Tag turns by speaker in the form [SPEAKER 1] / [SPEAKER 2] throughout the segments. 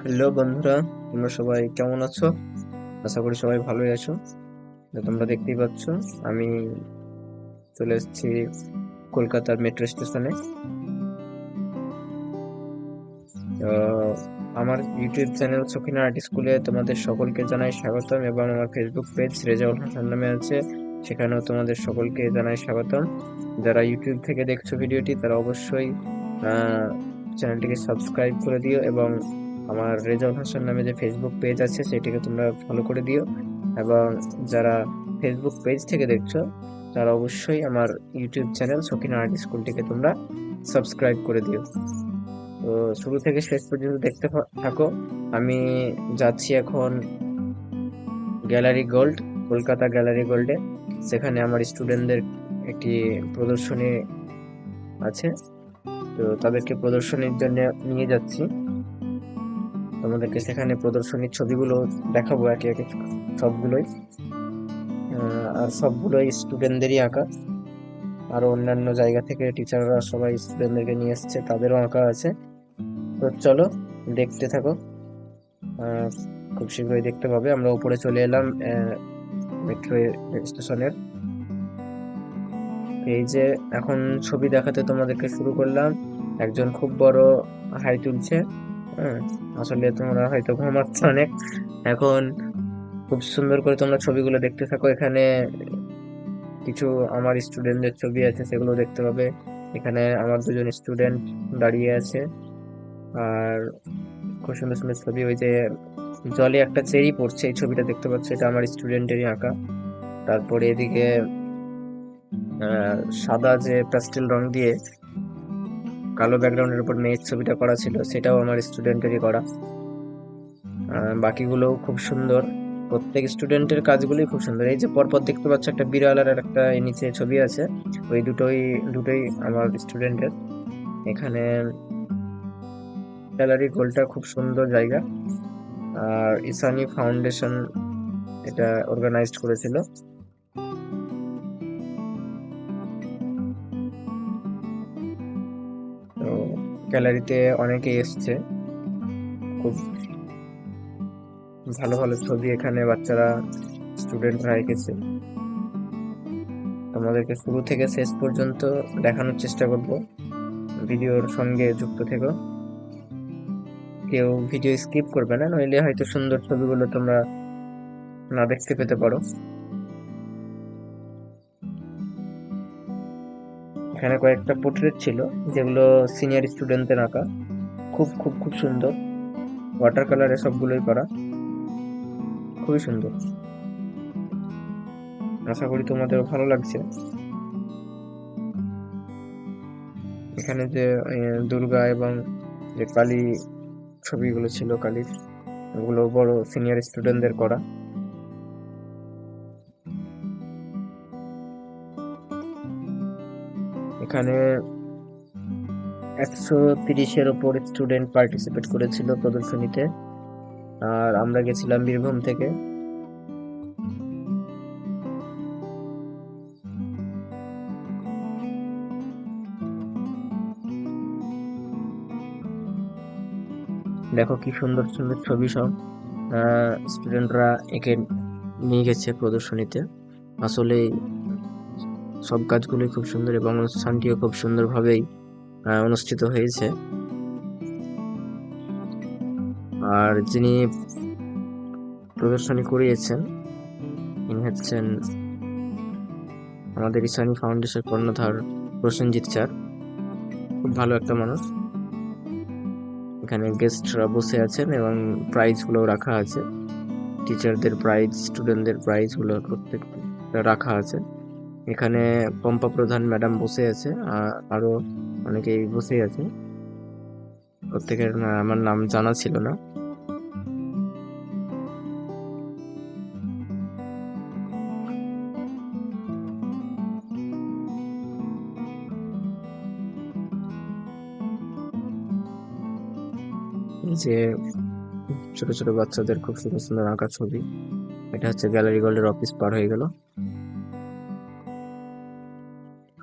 [SPEAKER 1] Hello বন্ধুরা, তোমরা সবাই কেমন আছো? আশা করি সবাই ভালোই আছো। তোমরা দেখতেই পাচ্ছ, আমি চলে এসেছি কলকাতার মেট্রো স্টেশনে। আমার ইউটিউব চ্যানেল সখিনা আর্ট স্কুলে তোমাদের সকলকে জানাই স্বাগতম এবং আমার ফেসবুক পেজ রেজাউল হাসান নামে আছে, সেখানেও তোমাদের সকলকে জানাই স্বাগতম। যারা ইউটিউব থেকে দেখছ ভিডিওটি, তারা অবশ্যই চ্যানেলটিকে সাবস্ক্রাইব করে দিও এবং আমার রেজাউল হাসান নামে যে ফেসবুক পেজ আছে, সেটিকে তোমরা ফলো করে দিও। এবং যারা ফেসবুক পেজ থেকে দেখছ, তারা অবশ্যই আমার ইউটিউব চ্যানেল সকিনা আর্ট স্কুলটিকে তোমরা সাবস্ক্রাইব করে দিও। তো শুরু থেকে শেষ পর্যন্ত দেখতে থাকো। আমি যাচ্ছি এখন গ্যালারি গোল্ড, কলকাতা গ্যালারি গোল্ডে। সেখানে আমার স্টুডেন্টদের একটি প্রদর্শনী আছে। তো তাদেরকে প্রদর্শনীর জন্য নিয়ে যাচ্ছি। তোমাদেরকে সেখানে প্রদর্শনীর ছবিগুলো দেখাবো একে একে সবগুলোই। আর সবগুলোই স্টুডেন্টদেরই আঁকা। আরও অন্যান্য জায়গা থেকে টিচাররা সবাই স্টুডেন্টদেরকে নিয়ে এসেছে, তাদেরও আঁকা আছে। তো চলো, দেখতে থাকো। খুব শীঘ্রই দেখতে পাবে। আমরা উপরে চলে এলাম মেট্রো স্টেশনের এই যে এখন ছবি দেখাতে তোমাদেরকে শুরু করলাম। একজন খুব বড় হাই তুলছে আসলে তোমরা হয়তো ঘুমাচ্ছ অনেক। এখন খুব সুন্দর করে তোমরা ছবিগুলো দেখতে থাকো। এখানে কিছু আমার স্টুডেন্টদের ছবি আছে সেগুলো দেখতে পাবে। এখানে আমার দুজন স্টুডেন্ট দাঁড়িয়ে আছে। আর খুব সুন্দর সুন্দর ছবি। ওই যে জলে একটা চেরি পড়ছে, এই ছবিটা দেখতে পাচ্ছ? এটা আমার স্টুডেন্টেরই আঁকা। তারপরে এদিকে সাদা যে প্যাস্টেল রং দিয়ে কালো ব্যাকগ্রাউন্ডের উপর মেয়ের ছবিটা করা ছিল, সেটাও আমার স্টুডেন্টেরই করা। বাকিগুলোও খুব সুন্দর। প্রত্যেক স্টুডেন্টের কাজগুলোই খুব সুন্দর। এই যে পরপর দেখতে পাচ্ছ একটা বিড়াল আর একটা নিচে ছবি আছে। ওই দুটোই দুটোই আমার স্টুডেন্টের এখানে গ্যালারি গোলটা খুব সুন্দর জায়গা। আর ইসানি ফাউন্ডেশন এটা অর্গানাইজড করেছিল। গ্যালারিতে অনেকেই এসছে। খুব ভালো ভালো ছবি এখানে বাচ্চারা স্টুডেন্টরা এঁকেছে। তোমাদেরকে শুরু থেকে শেষ পর্যন্ত দেখানোর চেষ্টা করব। ভিডিওর সঙ্গে যুক্ত থেকো। কেউ ভিডিও স্কিপ করবে না, নইলে হয়তো সুন্দর ছবিগুলো তোমরা না দেখতে পেতে পারো। এখানে কয়েকটা পোর্ট্রেট ছিল, যেগুলো সিনিয়র স্টুডেন্টদের আঁকা। খুব খুব খুব সুন্দর। ওয়াটার কালারে সবগুলোই করা। খুবই সুন্দর। আশা করি তোমাদেরও ভালো লাগছে। এখানে যে দুর্গা এবং যে কালী ছবিগুলো ছিল, কালীর, ওগুলো বড় সিনিয়র স্টুডেন্টদের করা। এখানে একশো তিরিশের ওপর স্টুডেন্ট পার্টিসিপেট করেছিল প্রদর্শনীতে। আর আমরা গেছিলাম বীরভূম থেকে। দেখো কি সুন্দর সুন্দর ছবি সব। স্টুডেন্টরা এঁকে নিয়ে গেছে প্রদর্শনীতে। আসলে সব কাজগুলোই খুব সুন্দর এবং অনুষ্ঠানটিও খুব সুন্দরভাবেই অনুষ্ঠিত হয়েছে। আর যিনি প্রদর্শনী করিয়েছেন, তিনি হচ্ছেন আমাদের ইসানি ফাউন্ডেশন কর্ণধার প্রসেনজিৎ স্যার। খুব ভালো একটা মানুষ। এখানে গেস্টরা বসে আছেন এবং প্রাইজগুলো রাখা আছে। টিচারদের প্রাইজ, স্টুডেন্টদের প্রাইজগুলো প্রত্যেক রাখা আছে। এখানে পম্পা প্রধান ম্যাডাম বসে আছে, আর অনেকেই বসে আছে। প্রত্যেকের আমার নাম জানা ছিল না। যে ছোট ছোট বাচ্চাদের খুব সুন্দর সুন্দর আঁকা ছবি, এটা হচ্ছে গ্যালারি গোল্ডের অফিস পার হয়ে গেল।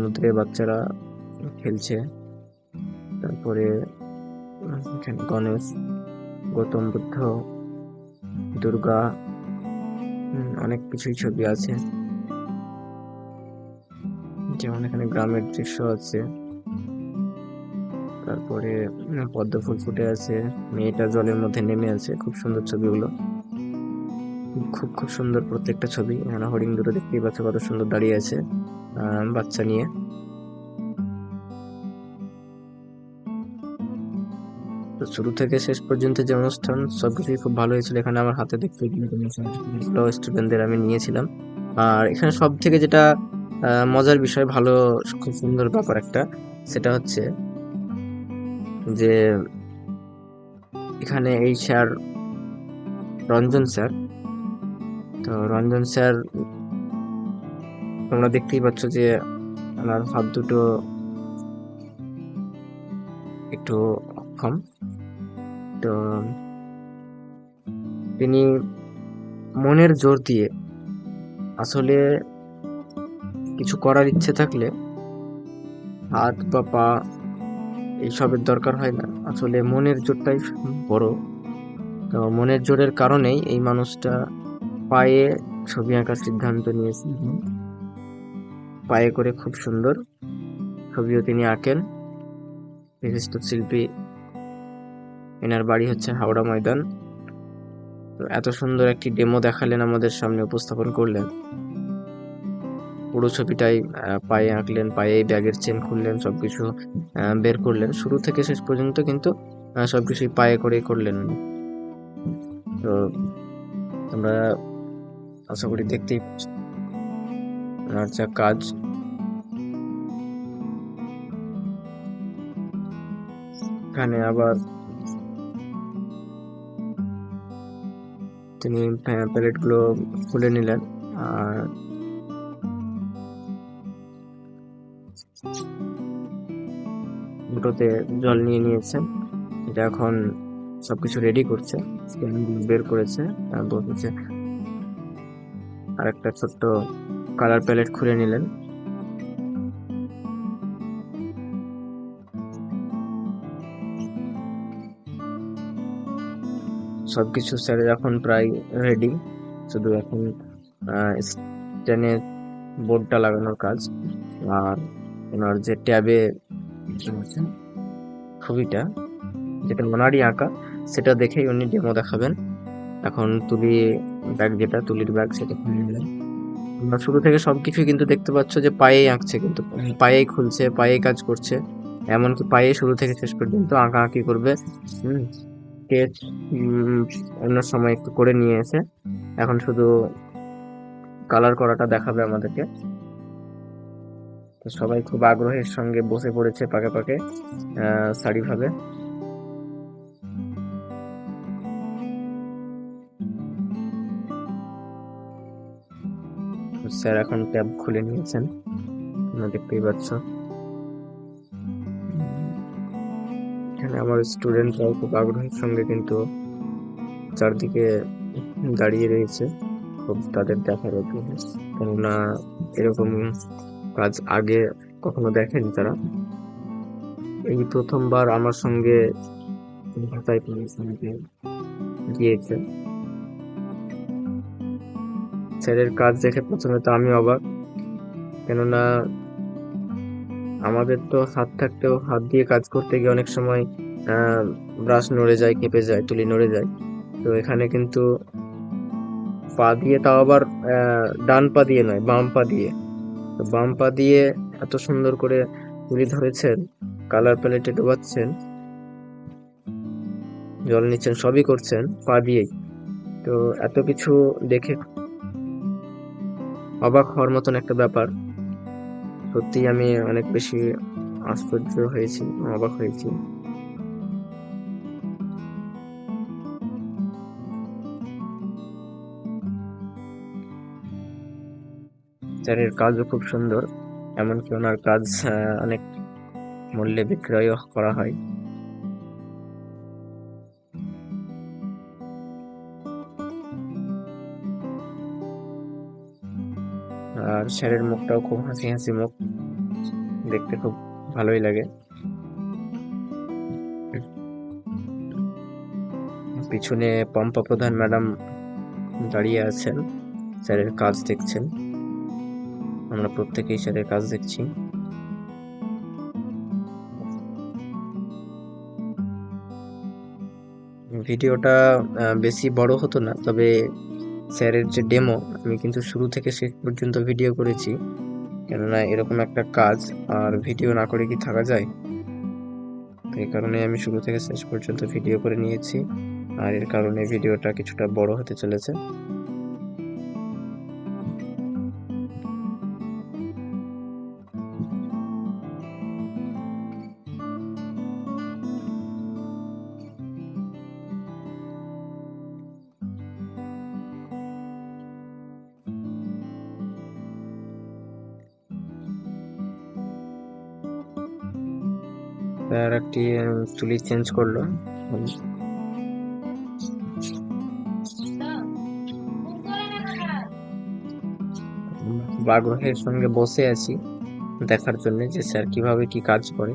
[SPEAKER 1] সমুদ্রে বাচ্চারা খেলছে। তারপরে গণেশ, গৌতম বুদ্ধ, দুর্গা অনেক কিছুই ছবি আছে। যেমন এখানে গ্রামের দৃশ্য আছে। তারপরে পদ্ম ফুল ফুটে আছে। মেয়েটা জলের মধ্যে নেমে আছে, খুব সুন্দর ছবিগুলো। খুব খুব সুন্দর প্রত্যেকটা ছবি। এখানে হরিণ দুটো দেখতেই পাচ্ছ কত সুন্দর দাঁড়িয়ে আছে। বাচ্চা নিয়ে। শুরু থেকে শেষ পর্যন্ত যে অনুষ্ঠান, সবকিছুই খুব ভালো হয়েছিল। এখানে আমার হাতে দেখতে স্টুডেন্টদের আমি নিয়েছিলাম। আর এখানে সব থেকে যেটা মজার বিষয়, ভালো, খুব সুন্দর ব্যাপার একটা, সেটা হচ্ছে যে এখানে এই স্যার রঞ্জন স্যার। তো রঞ্জন স্যার তোমরা দেখতেই পাচ্ছ যে ওনার হাত দুটো একটু অক্ষম। তো, তিনি মনের জোর দিয়ে আসলে কিছু করার ইচ্ছে থাকলে হাত বা পা এইসবের দরকার হয় না। আসলে মনের জোরটাই বড়। তো মনের জোরের কারণেই এই মানুষটা পায়ে ছবি আঁকার সিদ্ধান্ত নিয়েছে। পায়ে করে খুব সুন্দর। ছবিও তিনি আঁকেন। বিশিষ্ট শিল্পী। এনার বাড়ি হচ্ছে হাওড়া ময়দান। তো এত সুন্দর একটি ডেমো দেখালেন আমাদের সামনে উপস্থাপন করলেন। পুরো ছবিটাই পায়ে আঁকলেন পায়ে ব্যাগের চেন খুললেন সবকিছু আহ, বের করলেন। শুরু থেকে শেষ পর্যন্ত কিন্তু আহ, সবকিছুই পায়ে করেই করলেন। তো আমরা আশা করি দেখতেই ওনার যা কাজ এখানে আবার তিনি প্যালেটগুলো খুলে নিলেন, আর দুটোতে জল নিয়ে নিয়েছেন। এটা এখন সবকিছু রেডি করছে বের করেছে আর একটা ছোট্ট কালার প্যালেট খুলে নিলেন। সবকিছু স্যারের এখন প্রায় রেডি শুধু এখন স্ট্যান্ডের বোর্ডটা লাগানোর কাজ। আর ওনার যে ট্যাবে ছবিটা, যেটা ওনারই আঁকা, সেটা দেখেই উনি ডেমো দেখাবেন। এখন তুলি ব্যাগ যেটা, তুলির ব্যাগ সেটা খুলে নিলেন তোমরা শুরু থেকে সবকিছু কিন্তু দেখতে পাচ্ছ যে পায়েই আঁকছে কিন্তু, পায়েই খুলছে, পায়েই কাজ করছে। এমনকি পায়ে শুরু থেকে শেষ পর্যন্ত আঁকা আঁকি করবে। হুম। স্কেচ অন্য সময় একটু করে নিয়ে এসে এখন শুধু কালার করাটা দেখাবে আমাদেরকে। তো সবাই খুব আগ্রহের সঙ্গে বসে পড়েছে পাকে পাকে সারিভাবে স্যার এখন ট্যাব খুলে নিয়েছেন দেখতেই পাচ্ছ। এখানে আমার স্টুডেন্টরাও খুব আগ্রহের সঙ্গে কিন্তু চারদিকে দাঁড়িয়ে রয়েছে। খুব তাদের দেখার অভ্যাস। কেননা এরকম কাজ আগে কখনো দেখেনি তারা। এই প্রথমবার আমার সঙ্গে পরিশ্রমকে গিয়েছে স্যারের কাজ দেখে প্রথমে তো আমি অবাক। কেননা আমাদের তো হাত থাকতেও হাত দিয়ে কাজ করতে গিয়ে অনেক সময় ব্রাশ নড়ে যায়, কেঁপে যায়, তুলি নড়ে যায়। তো এখানে কিন্তু পা দিয়ে তাও আবার ডান পা দিয়ে নয়, বাম পা দিয়ে। বাম পা দিয়ে এত সুন্দর করে তুলি ধরেছেন কালার প্যালেটে ডোবাচ্ছেন, জল নিচ্ছেন, সবই করছেন পা দিয়েই। তো এত কিছু দেখে অবাক হওয়ার মতন একটা ব্যাপার। সত্যিই আমি অনেক বেশি আশ্চর্য হয়েছি, অবাক হয়েছি। স্যারের কাজও খুব সুন্দর, এমনকি ওনার কাজ অনেক মূল্যে বিক্রয়ও করা হয়। স্যারের মুখটাও খুব হাসি হাসি মুখ। দেখতে খুব ভালোই লাগে। পিছনে পম্পা প্রধান ম্যাডাম দাঁড়িয়ে আছেন, স্যারের কাজ দেখছেন। আমরা প্রত্যেকেই স্যারের কাজ দেখছি। ভিডিওটা বেশি বড় হতো না, তবে স্যারের যে ডেমো, আমি কিন্তু শুরু থেকে শেষ পর্যন্ত ভিডিও করেছি। কেননা এরকম একটা কাজ আর ভিডিও না করে কি থাকা যায়? এই কারণে আমি শুরু থেকে শেষ পর্যন্ত ভিডিও করে নিয়েছি। আর এর কারণে ভিডিওটা কিছুটা বড় হতে চলেছে। তুলি চেঞ্জ করল। আগ্রহের সঙ্গে বসে আছি, দেখার জন্য যে স্যার কীভাবে কি কাজ করে।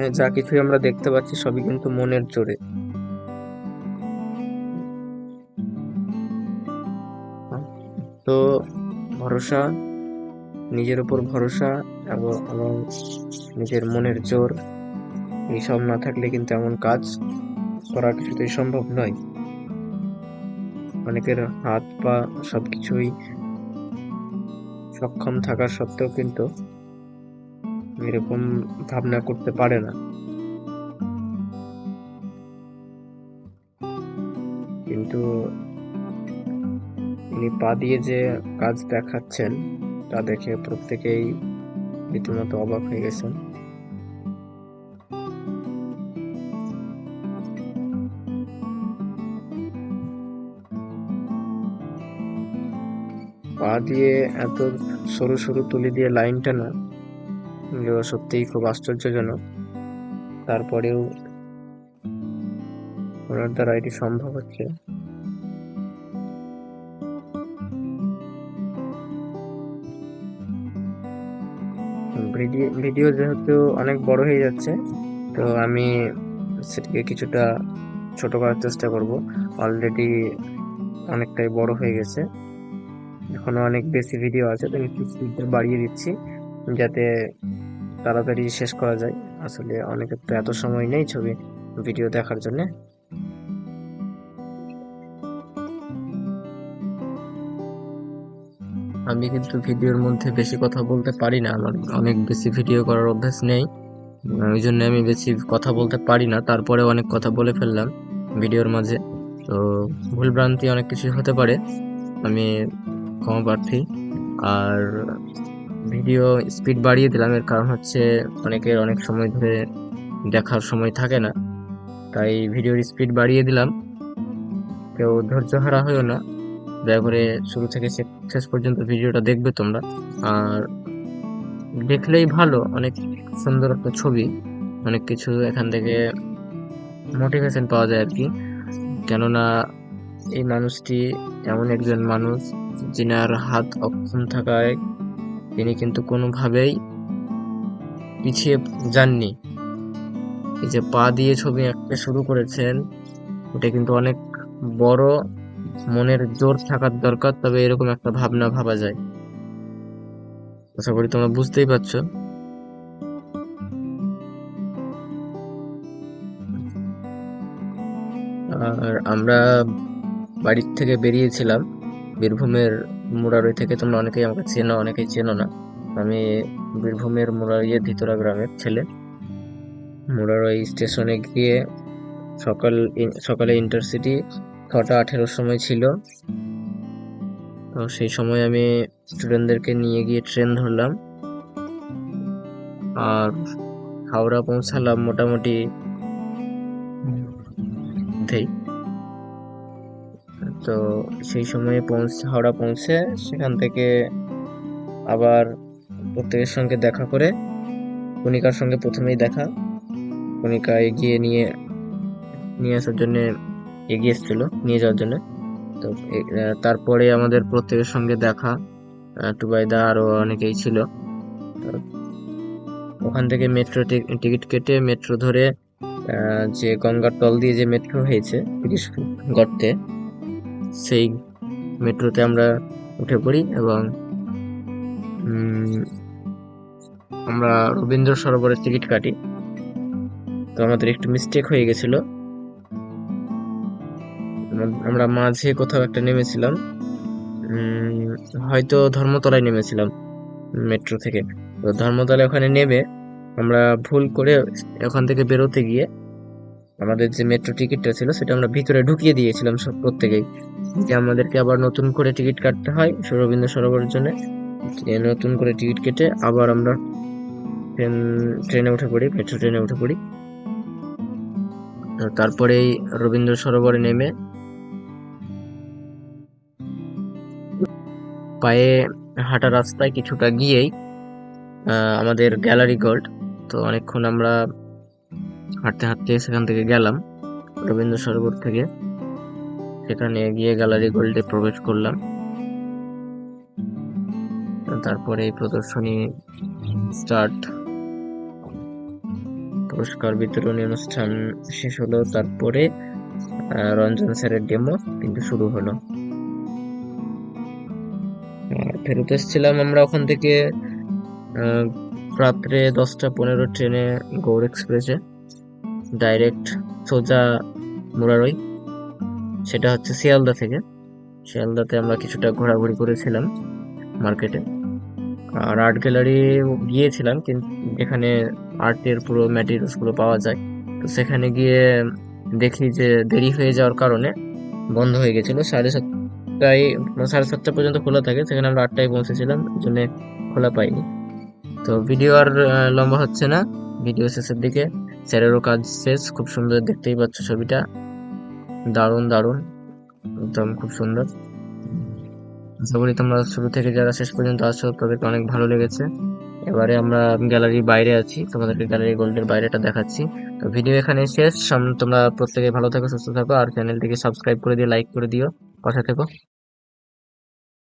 [SPEAKER 1] হ্যাঁ যা কিছুই আমরা দেখতে পাচ্ছি সবই কিন্তু মনের জোরে। তো ভরসা, নিজের উপর ভরসা এবং এবং নিজের মনের জোর, এইসব না থাকলে কিন্তু এমন কাজ করা কিছুতেই সম্ভব নয়। অনেকের হাত পা সবকিছুই সক্ষম থাকা সত্ত্বেও কিন্তু এরকম ভাবনা করতে পারে না। কিন্তু উনি পা দিয়ে যে কাজ দেখাচ্ছেন, তা দেখে প্রত্যেকেই রীতিমতো অবাক হয়ে গেছেন। পা দিয়ে এত সরু সরু তুলি দিয়ে লাইন টানা এগুলো সত্যিই খুব আশ্চর্যজনক। তারপরেও ওনার দ্বারা এটি সম্ভব হচ্ছে। ভিডিও যেহেতু অনেক বড় হয়ে যাচ্ছে, তো আমি সেটিকে কিছুটা ছোট করার চেষ্টা করব। অলরেডি অনেকটাই বড় হয়ে গেছে। এখনও অনেক বেশি ভিডিও আছে, তো একটু স্পিডটা বাড়িয়ে দিচ্ছি, যাতে তাড়াতাড়ি শেষ করা যায়। আসলে অনেকের তো এত সময় নেই ছবি ভিডিও দেখার জন্য। আমি কিন্তু ভিডিওর মধ্যে বেশি কথা বলতে পারি না। আমার অনেক বেশি ভিডিও করার অভ্যাস নেই। ওই জন্য আমি বেশি কথা বলতে পারি না। তারপরে অনেক কথা বলে ফেললাম ভিডিওর মাঝে। তো ভুলভ্রান্তি অনেক কিছু হতে পারে। আমি ক্ষমা প্রার্থী। আর ভিডিও স্পিড বাড়িয়ে দিলাম, এর কারণ হচ্ছে অনেকের অনেক সময় ধরে দেখার সময় থাকে না। তাই ভিডিওর স্পিড বাড়িয়ে দিলাম। কেউ ধৈর্য হারা হয়েও না। দয়া করে শুরু থেকে শেষ পর্যন্ত ভিডিওটা দেখবে তোমরা। আর দেখলেই ভালো, অনেক সুন্দর একটা ছবি। অনেক কিছু এখান থেকে মোটিভেশন পাওয়া যায় আর কি কেননা এই মানুষটি এমন একজন মানুষ, যিনার হাত অক্ষম থাকায় তিনি কিন্তু কোনোভাবেই পিছিয়ে যাননি। এই যে পা দিয়ে ছবি আঁকতে শুরু করেছেন এটা কিন্তু অনেক বড় মনের জোর থাকার দরকার, তবে এরকম একটা ভাবনা ভাবা যায়। আশা করি তোমরা বুঝতেই পারছ। আর আমরা বাড়ির থেকে বেরিয়েছিলাম। বীরভূমের মুরারই থেকে তোমরা অনেকেই আমাকে চেনো অনেকেই চেনো না। আমি বীরভূমের মুরারিয়ে ধিতরা গ্রামের ছেলে। মুরারই স্টেশনে গিয়ে সকাল সকালে ইন্টারসিটি ছটা আঠেরোর সময় ছিল। তো সেই সময় আমি স্টুডেন্টদেরকে নিয়ে গিয়ে ট্রেন ধরলাম। আর হাওড়া পৌঁছালাম মোটামুটি মধ্যেই তো সেই সময়ে পৌঁছ, হাওড়া পৌঁছে সেখান থেকে আবার প্রত্যেকের সঙ্গে দেখা করে কণিকার সঙ্গে প্রথমেই দেখা। কণিকা এগিয়ে নিয়ে নিয়ে আসার জন্য এগিয়ে এসেছিল, নিয়ে যাওয়ার জন্য। তো তারপরে আমাদের প্রত্যেকের সঙ্গে দেখা টুবাইদা আরও অনেকেই ছিল। ওখান থেকে মেট্রো টিকিট কেটে মেট্রো ধরে যে গঙ্গার তল দিয়ে যে মেট্রো হয়েছে গর্তে সেই মেট্রোতে আমরা উঠে পড়ি এবং আমরা রবীন্দ্র সরোবরের টিকিট কাটি। তো আমাদের একটু মিস্টেক হয়ে গেছিল। আমরা মাঝে কোথাও একটা নেমেছিলাম। হয়তো ধর্মতলায় নেমেছিলাম মেট্রো থেকে। তো ধর্মতলায় ওখানে নেমে আমরা ভুল করে ওখান থেকে বেরোতে গিয়ে আমাদের যে মেট্রো টিকিটটা ছিল, সেটা আমরা ভিতরে ঢুকিয়ে দিয়েছিলাম সব প্রত্যেকেই। যে আমাদেরকে আবার নতুন করে টিকিট কাটতে হয় রবীন্দ্র সরোবরের জন্য নতুন করে টিকিট কেটে আবার আমরা ট্রেন, ট্রেনে উঠে পড়ি মেট্রো ট্রেনে উঠে পড়ি। তারপরেই রবীন্দ্র সরোবরে নেমে পায়ে হাঁটা রাস্তায় কিছুটা গিয়েই আমাদের গ্যালারি গোল্ড তো অনেকক্ষণ আমরা হাঁটতে হাঁটতে সেখান থেকে গেলাম রবীন্দ্র সরোবর থেকে। সেখানে গিয়ে গ্যালারি গোল্ডে প্রবেশ করলাম। তারপরে এই প্রদর্শনী স্টার্ট পুরস্কার বিতরণী অনুষ্ঠান শেষ হলো, তারপরে রঞ্জন স্যারের ডেমো কিন্তু শুরু হলো। ফেরত এসেছিলাম আমরা ওখান থেকে রাত্রে দশটা পনেরো ট্রেনে গৌর এক্সপ্রেসে। ডাইরেক্ট সোজা মুরারই, সেটা হচ্ছে শিয়ালদা থেকে। শিয়ালদাতে আমরা কিছুটা ঘোরাঘুরি করেছিলাম মার্কেটে। আর আর্ট গ্যালারি গিয়েছিলাম কিন্তু যেখানে আর্টের পুরো ম্যাটেরিয়ালসগুলো পাওয়া যায়। তো সেখানে গিয়ে দেখি যে দেরি হয়ে যাওয়ার কারণে বন্ধ হয়ে গেছিল। সাড়ে সাতটায় মানে সাড়ে সাতটা পর্যন্ত খোলা থাকে, সেখানে আমরা আটটায় পৌঁছেছিলাম জন্য খোলা পাইনি। তো ভিডিও আর লম্বা হচ্ছে না। ভিডিও শেষের দিকে স্যারেরও কাজ শেষ, খুব সুন্দর দেখতেই পাচ্ছ ছবিটা। দারুণ দারুণ, একদম খুব সুন্দর। আশা করি তোমরা শুরু থেকে যারা শেষ পর্যন্ত আছো, তাদেরকে অনেক ভালো লেগেছে। এবারে আমরা গ্যালারির বাইরে আছি, তোমাদেরকে গ্যালারি গোল্ডের বাইরেটা দেখাচ্ছি। তো ভিডিও এখানে শেষ তোমরা প্রত্যেকে ভালো থাকো, সুস্থ থাকো, আর চ্যানেলটিকে সাবস্ক্রাইব করে দিয়ে, লাইক করে দিও। পাশে থেকো।